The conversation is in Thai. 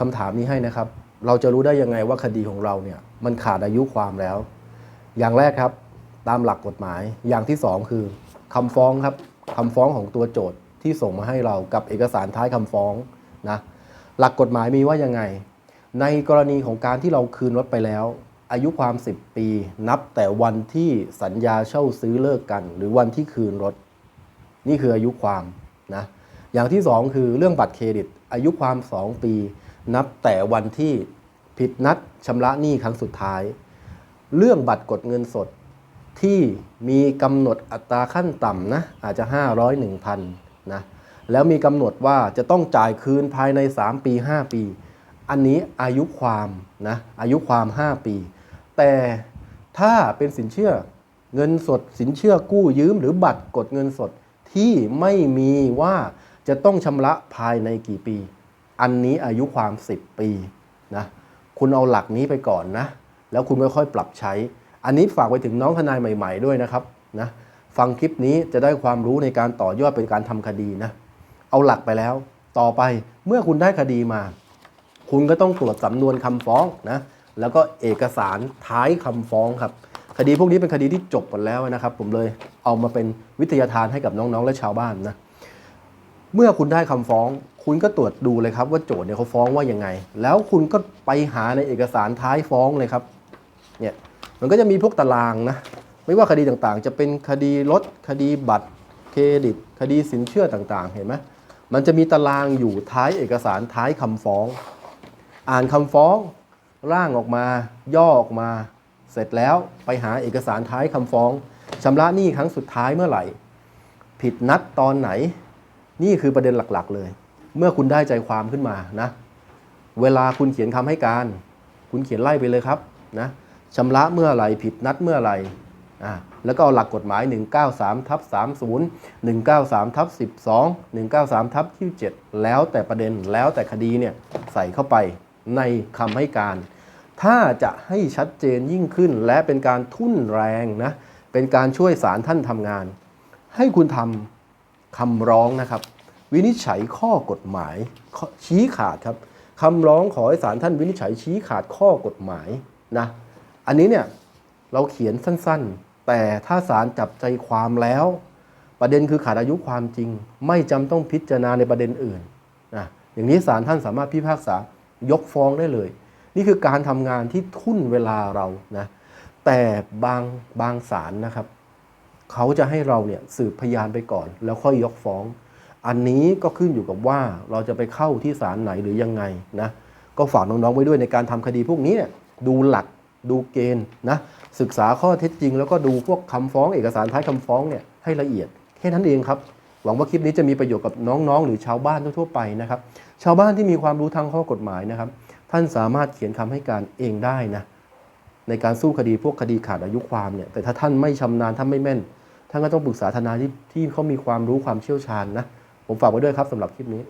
คำถามนี้ให้นะครับ เราจะรู้ได้ยังไงว่าคดีของเราเนี่ยมันขาดอายุความแล้ว อย่างแรกครับตามหลักกฎหมาย อย่างที่สองคือคำฟ้องครับคำฟ้องของตัวโจทย์ที่ส่งมาให้เรากับเอกสารท้ายคำฟ้องนะหลักกฎหมายมีว่ายังไง ในกรณีของการที่เราคืนรถไปแล้ว อายุความ 10 ปี นับแต่วันที่สัญญาเช่าซื้อเลิกกัน หรือวันที่คืนรถ นี่คืออายุความนะอย่างที่ 2 คือเรื่องบัตรเครดิต อายุความ 2 ปี นับแต่วันที่ผิดนัดชำระหนี้ครั้งสุดท้าย เรื่องบัตรกดเงินสดที่มีกำหนดอัตราขั้นต่ำนะอาจจะ 500 1,000นะแล้วมีกำหนดว่าจะต้องจ่ายคืนภายใน 3 ปี 5 ปี อันนี้อายุความนะอายุความ 5 ปี แต่ถ้าเป็นสินเชื่อเงินสดสินเชื่อกู้ยืม หรือบัตรกดเงินสดที่ไม่มีว่าจะต้องชำระภายในกี่ปี อันนี้อายุความ 10 ปีนะคุณเอาหลักนี้ไปก่อนนะ แล้วคุณค่อยๆปรับใช้ อันนี้ฝากไปถึงน้องทนายใหม่ ๆ ด้วยนะครับนะฟังคลิปนี้จะได้ความรู้ในการต่อยอดเป็นการทำคดีนะ เอาหลักไปแล้ว ต่อไปเมื่อคุณได้คดีมา คุณก็ต้องตรวจสำนวนคำฟ้องนะ แล้วก็เอกสารท้ายคำฟ้องครับ คดีพวกนี้เป็นคดีที่จบหมดแล้วนะครับ ผมเลยเอามาเป็นวิทยาทานให้กับน้องๆและชาวบ้านนะ เมื่อคุณได้คำฟ้อง คุณก็ตรวจดูเลยครับว่าโจทย์เนี่ยเขาฟ้องว่ายังไง แล้วคุณก็ไปหาในเอกสารท้ายฟ้องเลยครับเนี่ยมันก็จะมีพวกตารางนะไม่ว่าคดีต่างๆ จะเป็นคดีรถคดีบัตรเครดิต คดีสินเชื่อต่างๆ เห็นไหมมันจะมีตารางอยู่ท้ายเอกสารท้ายคำฟ้อง อ่านคำฟ้อง ร่างออกมา ย่อออกมา เสร็จแล้วไปหาเอกสารท้ายคำฟ้องชำระหนี้ครั้งสุดท้ายเมื่อไหร่ ผิดนัดตอนไหน นี่คือประเด็นหลักๆ เลย เมื่อคุณได้ใจความขึ้นมานะ เวลาคุณเขียนคำให้การ คุณเขียนไล่ไปเลยครับนะชำระเมื่อไหร่ผิดนัดเมื่อไหร่อ่าแล้วก็เอาหลักกฎหมาย 193ทับ30 193ทับ12 193ทับ27 แล้วแต่ประเด็นแล้วแต่คดีเนี่ยใส่เข้าไปในคำให้การ ถ้าจะให้ชัดเจนยิ่งขึ้นและเป็นการทุ่นแรงนะ เป็นการช่วยศาลท่านทำงาน ให้คุณทำ คำร้องนะครับ วินิจฉัยข้อกฎหมายชี้ขาดครับคำร้องขอให้ศาลท่านวินิจฉัยชี้ขาดข้อกฎหมายนะอันนี้เนี่ยเราเขียนสั้นๆ แต่ถ้าศาลจับใจความแล้ว ประเด็นคือขาดอายุความจริง ไม่จำต้องพิจารณาในประเด็นอื่นนะอย่างนี้ศาลท่านสามารถพิพากษายกฟ้องได้เลย นี่คือการทำงานที่ทุ่นเวลาเรานะแต่บางบางศาลนะครับ เขาจะให้เราเนี่ยสืบพยานไปก่อน แล้วค่อยยกฟ้อง อันนี้ก็ขึ้นอยู่กับว่าเราจะไปเข้าที่ศาลไหนหรือยังไงนะก็ฝากน้องๆไว้ด้วยในการทำคดีพวกนี้เนี่ยดูหลักดูเกณฑ์นะศึกษาข้อเท็จจริง แล้วก็ดูพวกคำฟ้องเอกสารท้ายคำฟ้องเนี่ยให้ละเอียดแค่นั้นเองครับหวังว่าคลิปนี้จะมีประโยชน์กับน้องๆ หรือชาวบ้านทั่วๆไปนะครับ ชาวบ้านที่มีความรู้ทางข้อกฎหมายนะครับ ท่านสามารถเขียนคำให้การเองได้นะในการสู้คดีพวกคดีขาดอายุความเนี่ยแต่ถ้าท่านไม่ชำนาญท่านไม่แม่น ท่านก็ต้องปรึกษาทนายที่ที่เขามีความรู้ความเชี่ยวชาญนะ ผมฝากไว้ด้วยครับสำหรับคลิปนี้